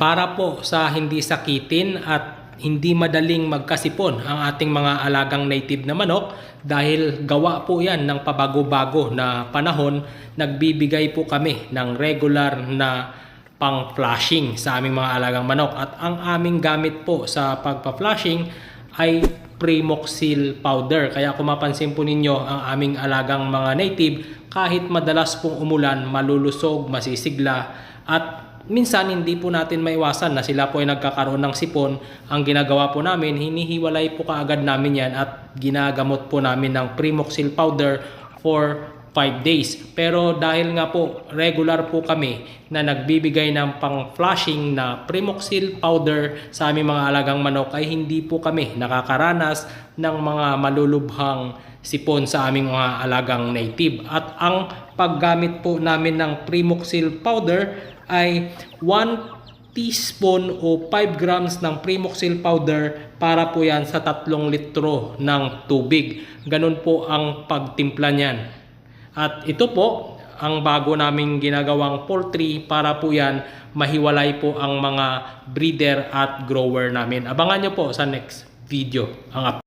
Para po sa hindi sakitin at hindi madaling magkasipon ang ating mga alagang native na manok dahil gawa po yan ng pabago-bago na panahon, nagbibigay po kami ng regular na pang flashing sa aming mga alagang manok at ang aming gamit po sa pagpa-flashing ay Primoxil powder. Kaya kung mapansin po ninyo ang aming alagang mga native, kahit madalas pong umulan, malulusog, masisigla at minsan hindi po natin maiwasan na sila po ay nagkakaroon ng sipon. Ang ginagawa po namin, hinihiwalay po kaagad namin yan at ginagamot po namin ng Primoxil powder for 5 days. Pero dahil nga po regular po kami na nagbibigay ng pang-flushing na Primoxil powder sa aming mga alagang manok ay hindi po kami nakakaranas ng mga malulubhang sipon sa aming mga alagang native. At ang paggamit po namin ng Primoxil powder ay 1 teaspoon o 5 grams ng Primoxil powder para po yan sa 3 litro ng tubig. Ganun po ang pagtimpla niyan. At ito po ang bago naming ginagawang poultry para po yan mahiwalay po ang mga breeder at grower namin. Abangan nyo po sa next video ang update.